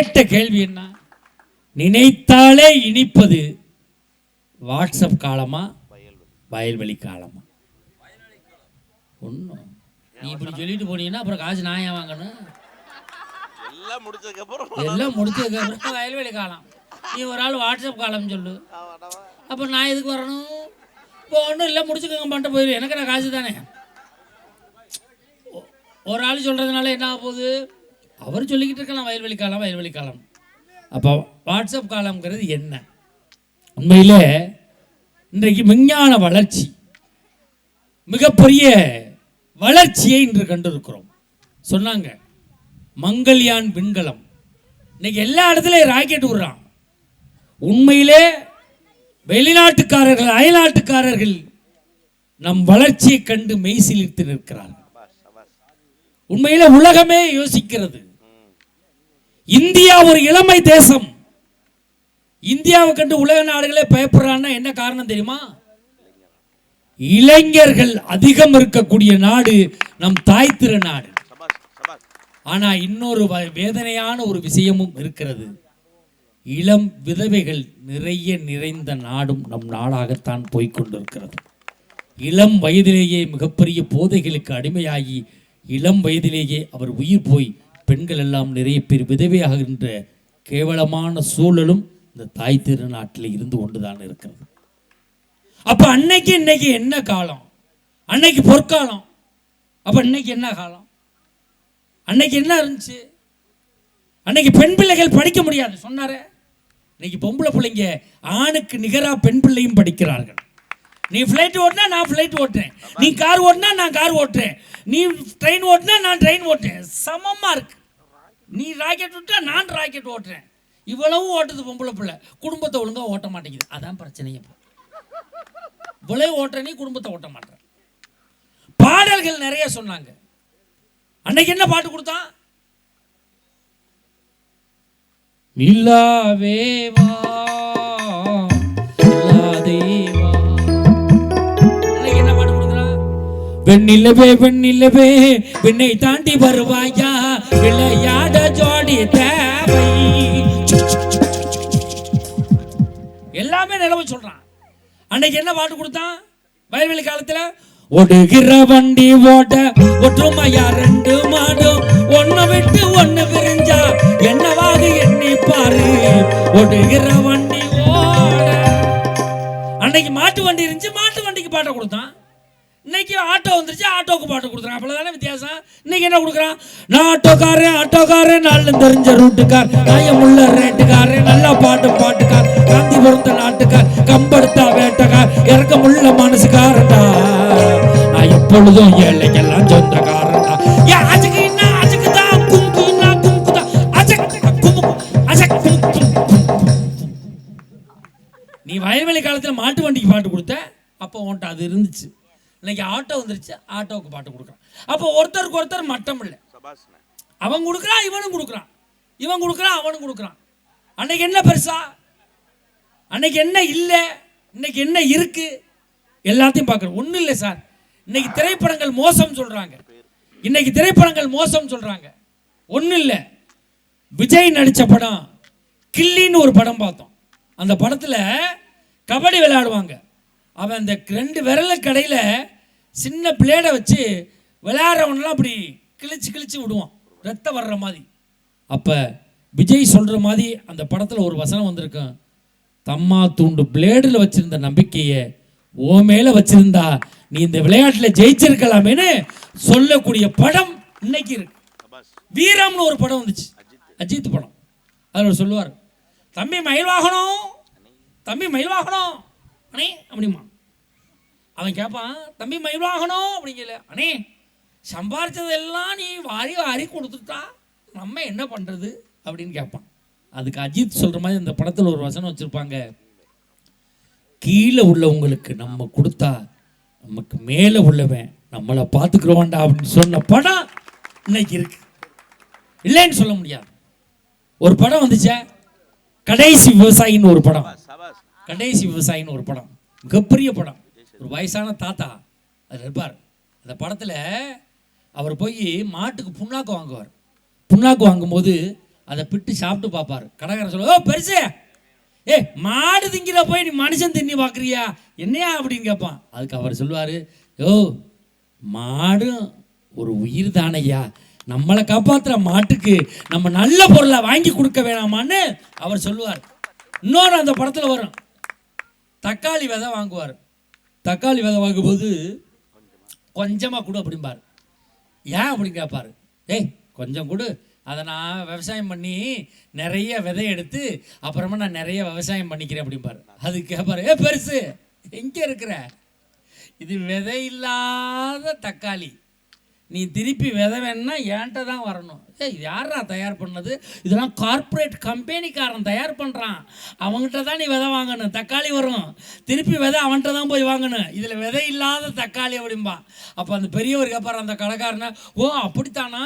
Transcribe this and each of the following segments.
கேட்ட கேள்வி என்ன? நினைத்தாலே இனிப்பது வாட்ஸ்அப் காலமா? வயல்வெளி காலமா? ஒன்றும் நீ இப்படி சொல்லிட்டு போனீங்கன்னா அப்புறம் காசு நான் ஏன் வாங்கணும்? எல்லாம் முடிச்சதுக்கு அப்புறம் எல்லாம் முடிச்சதுக்கு அப்புறம் வயல்வெளி காலம். நீ ஒரு ஆள் வாட்ஸ்அப் காலம் சொல்லு. அப்போ நான் எதுக்கு வரணும்? இப்போ ஒன்றும் இல்லை முடிச்சுக்கோங்க பண்ணிட்டு போயிரு. எனக்கு நான் காசு தானே. ஒரு ஆள் சொல்கிறதுனால என்ன ஆக போகுது? அவர் சொல்லிக்கிட்டு இருக்கலாம் வயல்வெளி காலம் வயல்வெளி காலம். அப்போ வாட்ஸ்அப் காலம்ங்கிறது என்ன? உண்மையில் இன்றைக்கு விஞ்ஞான வளர்ச்சி மிகப்பெரிய வளர்ச்சியை இன்று கண்டிருக்கிறோம். சொன்னாங்க மங்கள்யான் விண்கலம். இன்னைக்கு எல்லா இடத்துலையும் ராக்கெட் விடுறான். உண்மையிலே வெளிநாட்டுக்காரர்கள் அயல்நாட்டுக்காரர்கள் நம் வளர்ச்சியை கண்டு மெய்சிலிர்த்து நிற்கிறார்கள். உண்மையில உலகமே யோசிக்கிறது. இந்தியா ஒரு இளமை தேசம். இந்தியாவை கண்டு உலக நாடுகளே பயப்படுறான்னா என்ன காரணம் தெரியுமா? இளைஞர்கள் அதிகம் இருக்கக்கூடிய நாடு நம் தாய் திருநாடு சபாஸ் ஆனா இன்னொரு வ- வேதனையான ஒரு விஷயமும் இருக்கிறது. இளம் விதவைகள் நிறைய நிறைந்த நாடும் நம் நாடாகத்தான் போய்கொண்டிருக்கிறது இளம் வயதிலேயே மிகப்பெரிய போதைகளுக்கு அடிமையாகி இளம் வயதிலேயே அவர் உயிர் போய் பெண்கள் எல்லாம் நிறைய பேர் விதவையாகின்ற கேவலமான சூழலும் இந்த தாய் திருநாட்டில் இருந்து கொண்டுதான் இருக்கிறது. அப்ப அன்னைக்கு இன்னைக்கு என்ன காலம்? அன்னைக்கு பொற்காலம். அப்ப இன்னைக்கு என்ன காலம்? அன்னைக்கு என்ன இருந்துச்சு? அன்னைக்கு பெண் பிள்ளைகள் படிக்க முடியாது சொன்னாரே. இன்னைக்கு பொம்பளை பிள்ளைங்க ஆணுக்கு நிகரா பெண் பிள்ளையும் படிக்கிறார்கள். நீ ஃப்ளைட் ஓட்டினா நான் ஃப்ளைட் ஓட்டுறேன். நீ கார் ஓட்டினா நான் கார் ஓட்டுறேன். நீ ட்ரெயின் ஓட்டினா நான் ட்ரெயின் ஓட்டுறேன். சமமா இருக்கு. நீ ராக்கெட் விட்டா நான் ராக்கெட் ஓட்டுறேன். இவ்வளவும் ஓட்டுது பொம்பளை பிள்ளை. குடும்பத்தை ஒழுங்கா ஓட்ட மாட்டேங்குது. அதான் பிரச்சனையே இப்போ. இவ்வளவு ஓட்டுற நீ குடும்பத்தை ஓட்ட மாட்டேன் பாடல்கள் நிறைய சொன்னாங்க. அன்னைக்கு என்ன பாட்டு கொடுத்தான்? நிலாவே வெண்ணிலவே வெண்ணிலவே விண்ணை தாண்டி வருவாயா? விளையாட ஜோடி தேவை. எல்லாமே நிலவு சொல்றான். அன்னைக்கு என்ன பாட்டு கொடுத்தான்? வயல்வெளி காலத்துல ஒடுகிற வண்டி ஓட்ட ஒற்றுமையா ரெண்டு மாடும் ஒண்ணு விட்டு ஒண்ணு பிரிஞ்சா என்னவாக எண்ணி பாரு. ஒடுகிற வண்டி ஓட. அன்னைக்கு மாட்டு வண்டி இருந்துச்சு மாட்டு வண்டிக்கு பாட்டை கொடுத்தான். இன்னைக்கு ஆட்டோ வந்துருச்சு ஆட்டோக்கு பாட்டு கொடுக்குறான். அவ்வளவுதானே வித்தியாசம்? இன்னைக்கு என்ன கொடுக்குறான்? நான் ஆட்டோக்காரன் ஆட்டோக்காரன் நாலு தெரிஞ்ச ரூட்டுக்கார் நியாயமுள்ள ரேட்டுக்காரே நல்லா பாட்டு பாட்டுக்கார் காந்தி பொறுத்த நாட்டுக்கார் கம்படுத்தா வேட்டக்கார் இறக்கமுள்ள மனசுக்காரண்டா நான் எப்பொழுதும் ஏழைக்கெல்லாம் சொந்தக்காரண்டா ஏ அஜுக்கு என்ன? அஜுக்கு தான் குங்கு என்ன குங்கு தான். அஜக் அஜக் நீ வயல்வெளி காலத்தில் மாட்டு வண்டிக்கு பாட்டு கொடுத்த? அப்போ உன்ட்ட அது இருந்துச்சு. இன்னைக்கு ஆட்டோ வந்துருச்சு ஆட்டோவுக்கு பாட்டு கொடுக்குறான். அப்போ ஒருத்தருக்கு ஒருத்தர் மட்டம் இல்லை. அவன் கொடுக்குறான் இவனும் கொடுக்குறான். இவன் கொடுக்குறான் அவனும் கொடுக்குறான். அன்னைக்கு என்ன பெருசா? அன்னைக்கு என்ன இல்லை? இன்னைக்கு என்ன இருக்கு? எல்லாத்தையும் பார்க்குறோம். ஒன்றும் இல்லை சார். இன்னைக்கு திரைப்படங்கள் மோசம் சொல்றாங்க. இன்னைக்கு திரைப்படங்கள் மோசம் சொல்றாங்க. ஒன்றும் இல்லை. விஜய் நடித்த படம் கில்லின்னு ஒரு படம் பார்த்தோம். அந்த படத்தில் கபடி விளையாடுவாங்க. அவன் அந்த ரெண்டு விரல கடையில் சின்ன பிளேடை வச்சு விளையாடுறவனெல்லாம் அப்படி கிழிச்சு கிழிச்சு விடுவான். ரத்தம் வர்ற மாதிரி. அப்போ விஜய் சொல்கிற மாதிரி அந்த படத்தில் ஒரு வசனம் வந்திருக்கும் தம்மா தூண்டு பிளேடில் வச்சிருந்த நம்பிக்கையை ஓ மேலே வச்சிருந்தா நீ இந்த விளையாட்டில் ஜெயிச்சிருக்கலாமேன்னு சொல்லக்கூடிய படம் இன்னைக்கு இருக்கு. வீரம்னு ஒரு படம் வந்துச்சு. அஜித். படம். அதில் சொல்லுவார் தம்பி மயில் வாகனம் தம்பி மயில் வாகனம் அண்ணே அப்படிமா அவன் கேட்பான் தம்பி மயில் வாகனம் அப்படிங்கல அண்ணே சம்பாரிச்சதெல்லாம் நீ வாரி வாரி கொடுத்துட்டா நம்ம என்ன பண்ணுறது அப்படின்னு கேட்பான் அதுக்கு அஜித் சொல்கிற மாதிரி இந்த படத்தில் ஒரு வசனம் வச்சுருப்பாங்க. கீழே உள்ளவங்களுக்கு நம்ம கொடுத்தா நமக்கு மேலே உள்ளவன் நம்மளை பார்த்துக்கிறோம்டா அப்படின்னு சொன்ன படம் இன்னைக்கு இருக்கு. இல்லைன்னு சொல்ல முடியாது. ஒரு படம் வந்துச்சே. கடைசி விவசாயின்னு ஒரு படம். கடைசி விவசாயின்னு ஒரு படம். மிகப்பெரிய படம். ஒரு வயசான தாத்தா அதில் இருப்பார். அந்த படத்தில் அவர் போய் மாட்டுக்கு புண்ணாக்கு வாங்குவார். புண்ணாக்கு வாங்கும்போது அதை பிட்டு சாப்பிட்டு பார்ப்பார். கடைக்காரன் சொல்ல ஓ பெருசு! ஏ மாடு திங்கிற போய் நீ மனுஷன் தின்னி பார்க்குறியா? என்னையா அப்படின்னு கேட்பான். அதுக்கு அவர் சொல்லுவார் ஓ மாடும் ஒரு உயிர் தானையா நம்மளை காப்பாற்றுற மாட்டுக்கு நம்ம நல்ல பொருளை வாங்கி கொடுக்க வேணாமான்னு அவர் சொல்லுவார். இன்னொரு அந்த படத்தில் வரும். தக்காளி விதை வாங்குவார். தக்காளி விதை வாங்கும்போது கொஞ்சமாக கொடு அப்படிம்பார். ஏன் அப்படின்னு கேட்பார் ஏய் கொஞ்சம் கொடு. அதை நான் விவசாயம் பண்ணி நிறைய விதை எடுத்து அப்புறமா நான் நிறைய விவசாயம் பண்ணிக்கிறேன் அப்படிம்பார். அது கேட்பார் ஏ பெருசு எங்கே இருக்கிற? இது விதை இல்லாத தக்காளி. நீ திருப்பி விதை வேணும்னா என்கிட்ட தான் வரணும். ஏய் யாரா தயார் பண்ணது? இதெல்லாம் கார்ப்பரேட் கம்பெனிக்காரன் தயார் பண்ணுறான் அவங்ககிட்ட தான் நீ விதை வாங்கணும். தக்காளி வரும். திருப்பி விதை அவன்கிட்ட தான் போய் வாங்கணும். இதில் விதை இல்லாத தக்காளி அப்படிம்பா. அப்போ அந்த பெரியவர் கேட்பார் அந்த கடைக்காரனை ஓ அப்படித்தானா?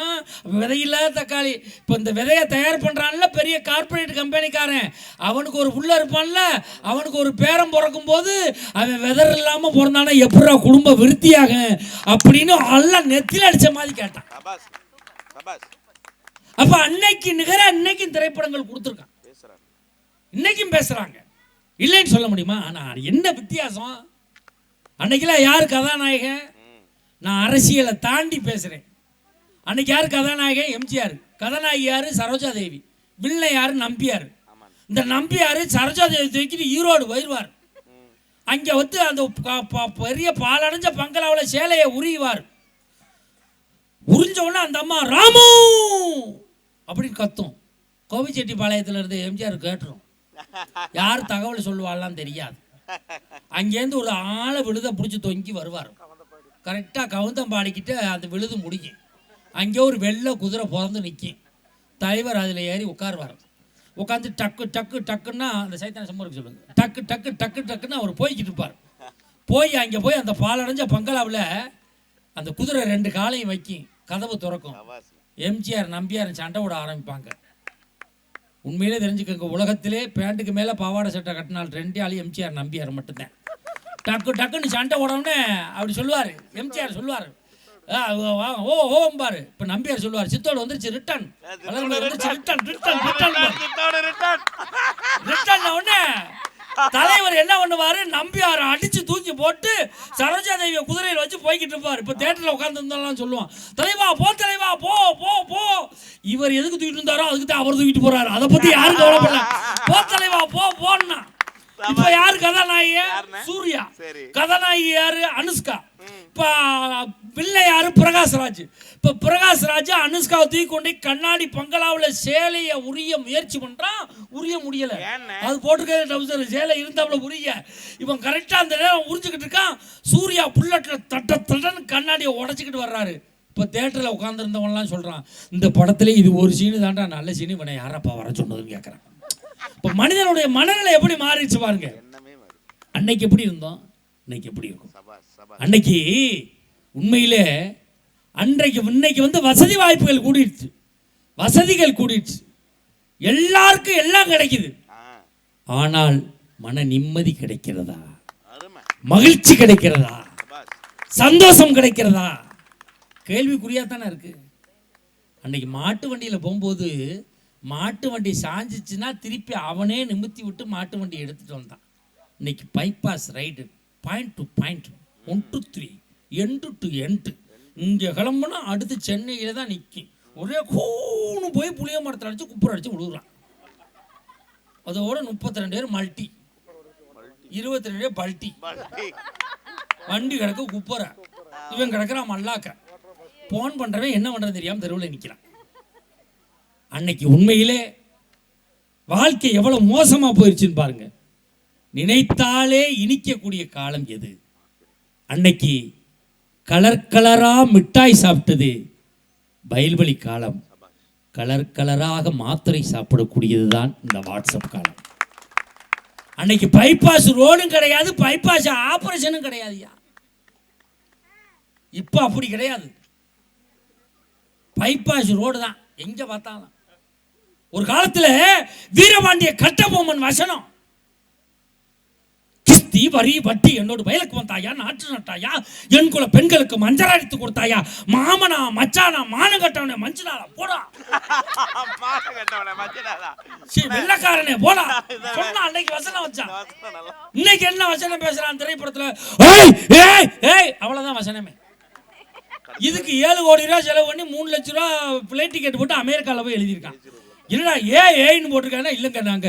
விதை இல்லாத தக்காளி. இப்போ இந்த விதையை தயார் பண்ணுறான்ல பெரிய கார்ப்பரேட் கம்பெனிக்காரன் அவனுக்கு ஒரு புள்ள இருப்பான்ல அவனுக்கு ஒரு பேரம் பிறக்கும் போது அவன் விதர் இல்லாமல் பிறந்தானா? எப்படா குடும்ப விருத்தியாகும்? அப்படின்னு எல்லாம் நெத்தியில் அடித்த மாதிரி கேட்டான். அப்ப அன்னைக்கு நிகர அன்னைக்கும் திரைப்படங்கள் கொடுத்துருக்கான் இன்னைக்கும் பேசுறாங்க. இல்லைன்னு சொல்ல முடியுமா? ஆனா என்ன வித்தியாசம்? அன்னைக்கெல்லாம் யார் கதாநாயகன்? நான் அரசியலை தாண்டி பேசுறேன். அன்னைக்கு யார் கதாநாயகன்? எம்ஜிஆர். கதாநாயகி யாரு? சரோஜா தேவி வில்லை யாரு? நம்பியார் இந்த நம்பியார் சரோஜா தேவி தூக்கிட்டு ஈரோடு வருவார் அங்கே வந்து அந்த ப- பெரிய பாலடைஞ்ச பங்களாவில் சேலையை உரிவார் உறிஞ்ச உடனே அந்த அம்மா ராமு! அப்படின்னு கத்தும். கோபிச்செட்டிப்பாளையத்துல இருந்து எம்ஜிஆர் கேட்டுரும். யார் தகவல் சொல்லுவாள்லாம் தெரியாது. அங்கேருந்து ஒரு ஆளை விழுதை பிடிச்சி தொங்கி வருவார். கரெக்டாக கவுந்தம்பாடிக்கிட்டு அந்த விழுது முடிக்கும் அங்கே ஒரு வெள்ளை குதிரை பிறந்து நிற்கும் தலைவர் அதில் ஏறி உட்காருவார். உட்காந்து டக்கு டக்கு டக்குன்னா அந்த சைத்தான சம்மருக்கு சொல்லுங்க. டக்கு டக்கு டக்கு டக்குன்னு அவர் போய்கிட்டு இருப்பார். போய் அங்கே போய் அந்த பாலடைஞ்ச பங்களாவில் அந்த குதிரை ரெண்டு காலையும் வைக்கும். கதவு திறக்கும். எம்ஜிஆர் நம்பியார் சண்டை விட ஆரம்பிப்பாங்க. உண்மையிலே தெரிஞ்சுக்கோங்க உலகத்திலே பேண்ட்டுக்கு மேலே பாவாடை சட்டை கட்டினால் ரெண்டே ஆளு எம்ஜிஆர் நம்பியார் மட்டும்தான். டக்கு டக்குன்னு சண்டை உடனே அப்படி சொல்லுவார். எம்ஜிஆர் சொல்லுவார். ஓ ஓம்பாரு இப்போ நம்பியார் சொல்லுவார் சித்தோடு வந்துருச்சு ரிட்டன் வந்துருச்சு return return return Chithode return return உடனே தலைவர் என்ன பண்ணுவாரு? நம்பியாரை அடிச்சு தூக்கி போட்டு சரோஜா தேவியை குதிரையில் வச்சு போய்கிட்டு இருப்பார். இப்போ தேட்டரில் உட்காந்துருந்தாலும் சொல்லுவான் தலைவா போ தலைவா போ இவர் எதுக்கு தூக்கிட்டு இருந்தாரோ அதுக்கு தான் அவர் தூக்கிட்டு போறாரு. அதை பத்தி யாரும் கவலைப்படல. போ தலைவா போ போன்னா இப்போ யாரு கதாநாயகி? சூர்யா. சரி. கதாநாயகி யாரு? அனுஷ்கா. இப்போ பிள்ளை யாரு? பிரகாஷ்ராஜ். இப்போ பிரகாஷ்ராஜ் அனுஷ்காவை தூக்கி கொண்டு கண்ணாடி பங்களாவில் சேலையை உரிய முயற்சி பண்றான் உரிய முடியல? அது போட்டிருக்க டவுசர் சேலை இருந்தாப்புல உரிய. இவன் கரெக்டாக அந்த நேரம் உறிஞ்சிக்கிட்டு இருக்கான். சூர்யா புல்லட்டில் தட்ட தட்டன்னு கண்ணாடியை உடச்சிக்கிட்டு வர்றாரு. இப்போ தேட்டரில் உட்காந்துருந்தவன்லாம் சொல்கிறான் இந்த படத்துல இது ஒரு சீனு தாண்டா நல்ல சீனு இவனை யாரப்பா வர சொன்னதுன்னு கேட்குறான் இப்போ மனிதனுடைய மனநிலை எப்படி மாறிடுச்சு பாருங்க. அன்னைக்கு எப்படி இருந்தோம்? இன்னைக்கு எப்படி இருக்கும்? அன்னைக்கு உண்மையிலே அன்றைக்கு இன்னைக்கு வந்து வசதி வாய்ப்புகள் கூடிடுச்சு. வசதிகள் கூடிடுச்சு. எல்லாருக்கும் எல்லாம் கிடைக்குது. ஆனால் மன நிம்மதி கிடைக்கிறதா? மகிழ்ச்சி கிடைக்கிறதா? சந்தோஷம் கிடைக்கிறதா? கேள்விக்குறியா தானே இருக்கு. அன்னைக்கு மாட்டு வண்டியில் போகும்போது மாட்டு வண்டி சாஞ்சிச்சுன்னா திருப்பி அவனே நிமித்தி விட்டு மாட்டு வண்டி எடுத்துட்டு வந்தான். இன்னைக்கு bypass ride point to point one two three end to end இங்கே கிளம்புனா அடுத்து சென்னையில் தான் நிற்கும் ஒரே கூணு போய் புளிய மரத்தில் அடிச்சு குப்புற அடிச்சு விழுகுறான் அதோட முப்பத்தி ரெண்டு பேர் மல்டி. இருபத்தி ரெண்டு பேர் பல்ட்டி பல்டி. வண்டி கிடக்க குப்புற. இவன் கிடக்குறான் மல்லாக்க. போன் பண்ணுறவன் என்ன பண்ணுறது தெரியாமல் தெருவில் நிற்கிறான் அன்னைக்கு உண்மையிலே வாழ்க்கை எவ்வளோ மோசமாக போயிடுச்சுன்னு பாருங்க. நினைத்தாலே இனிக்கக்கூடிய காலம் எது? அன்னைக்கு கலர் கலராக மிட்டாய் சாப்பிட்டது பயில்வழி காலம். கலர் கலராக மாத்திரை சாப்பிடக்கூடியது தான் இந்த வாட்ஸ்அப் காலம். அன்னைக்கு பைபாஸ் ரோடும் கிடையாது பைபாஸ் ஆபரேஷனும் கிடையாதுயா இப்போ அப்படி கிடையாது. பைபாஸ் ரோடு தான். எங்க பார்த்தாலும். ஒரு காலத்துல வீரபாண்டிய கட்டபொம்மன் வசனம். கிஸ்தி வரி வட்டி என்னோட வயலுக்கு வந்தாயா நாற்று நட்டாயா என் குல பெண்களுக்கு மஞ்சள் அடித்து கொடுத்தாயா மாமனா மச்சானா மானம் கட்டவனே மஞ்சளாடா போடா. மான கட்டவனே மஞ்சளாடா சீ வெள்ளக்காரனே போடா. சொன்னா அன்னைக்கு வசனம் வச்சான் இன்னைக்கு என்ன வசனம் பேசுறான் திரைப்படத்துல ஏய் ஏய் ஏய் அவ்வளவுதான் வசனமே. இதுக்கு ஏழு கோடி ரூபா செலவு பண்ணி மூணு லட்ச ரூபா பிளைட் டிக்கெட் போட்டு அமெரிக்காவில் போய் எழுதியிருக்கான். இல்லைடா ஏ ஏன்னு போட்டிருக்காங்கன்னா இல்லைங்க நாங்க.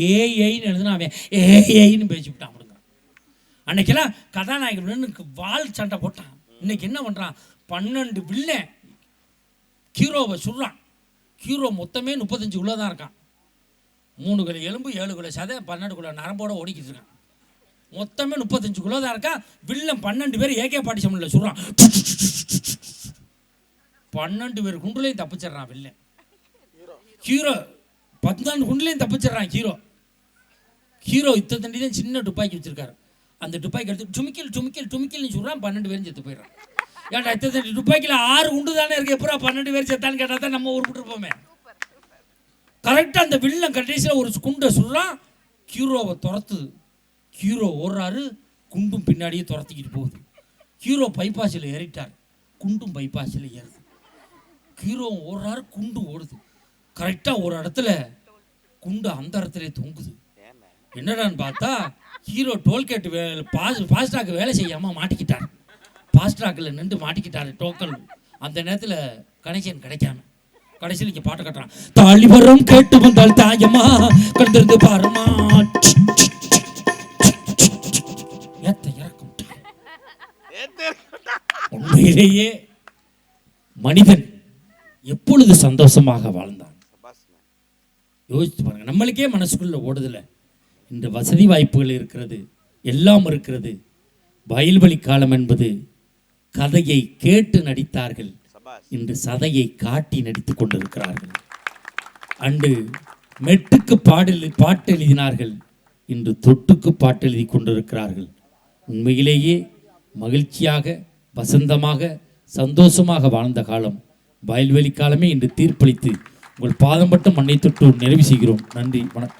ஏ ஏன்னு எழுதுனா அவன் ஏ ஏன்னு பேசிவிட்டான் அப்படிங்க அன்னைக்கெல்லாம் கதாநாயகனுக்கு வால் சண்டை போட்டான். இன்னைக்கு என்ன பண்றான்? பன்னெண்டு வில்லன் ஹீரோவை சுடுறான். ஹீரோ மொத்தமே முப்பத்தஞ்சு கிலோ தான் இருக்கான். மூணு கிலோ எலும்பு ஏழு கிலோ சதை பன்னெண்டு கிலோ நரம்போட ஓடிக்கிட்டு இருக்கான். மொத்தமே முப்பத்தஞ்சு கிலோ தான் இருக்கா? வில்லன் பன்னெண்டு பேர் ஏகே பாட்டி சமனில் சொல்கிறான் பன்னெண்டு பேர் குண்டுலையும் தப்பிச்சிடுறான் வில்லன். ஹீரோ. பத்தாண்டு குண்டுலையும் தப்பிச்சிடுறான் ஹீரோ. ஹீரோ இத்த தண்டி தான் சின்ன துப்பாக்கி வச்சிருக்காரு. அந்த துப்பாக்கி எடுத்து டுமிக்கல் டுமிக்கல் டுமிக்கல்னு சொல்கிறான் பன்னெண்டு பேரும் செத்து போயிடுறான். ஏன்டா இத்த தண்டி துப்பாக்கியில் ஆறு குண்டு தானே இருக்கு எப்பரா பன்னெண்டு பேர் செத்தான்னு கேட்டால் தான் நம்ம உருப்பிட்டு இருப்போமே கரெக்டாக அந்த வில்லன் கடைசியில் ஒரு குண்டை சொல்கிறான் ஹீரோவை துரத்துது. ஹீரோ ஓடுறாரு குண்டும் பின்னாடியே துரத்திக்கிட்டு போகுது. ஹீரோ பைபாஸில் ஏறிட்டார் குண்டும் பைபாஸில் ஏறுது. ஹீரோ ஓடுறாரு குண்டும் ஓடுது. கரெக்டாக ஒரு இடத்துல குண்டு அந்த இடத்துல தொங்குது. என்னடான்னு பார்த்தா hero tollgate way pass fastrack வேலை செய்யாமல் மாட்டிக்கிட்டார். ஃபாஸ்ட்ராக்கில் நின்று மாட்டிக்கிட்டார் டோக்கன் அந்த நேரத்தில் கனெக்ஷன் கிடைக்காம. கடைசியில் இங்கே பாட்டு கட்டுறான் தாலிபரம் கேட்டு வந்தால் தாயம்மா கண்டிருந்து பாருமா உண்மையிலேயே மனிதன் எப்பொழுது சந்தோஷமாக வாழ்ந்தான்? யோசித்து பாருங்க நம்மளுக்கே மனசுக்குள்ள ஓடுதல. இந்த வசதி வாய்ப்புகள் இருக்கிறது எல்லாம் இருக்கிறது. வயல்வெளி காலம் என்பது கதையை கேட்டு நடித்தார்கள். இன்று சதையை காட்டி நடித்துக் கொண்டிருக்கிறார்கள். அன்று மெட்டுக்கு பாடல் பாட்டு எழுதினார்கள் இன்று தொட்டுக்கு பாட்டு எழுதி கொண்டிருக்கிறார்கள். உண்மையிலேயே மகிழ்ச்சியாக வசந்தமாக சந்தோஷமாக வாழ்ந்த காலம். வயல்வெளி காலமே இன்று தீர்ப்பளித்து உங்கள் பாதம் மட்டும் மண்ணை தொட்டு நிறைவு செய்கிறோம். நன்றி வணக்கம்.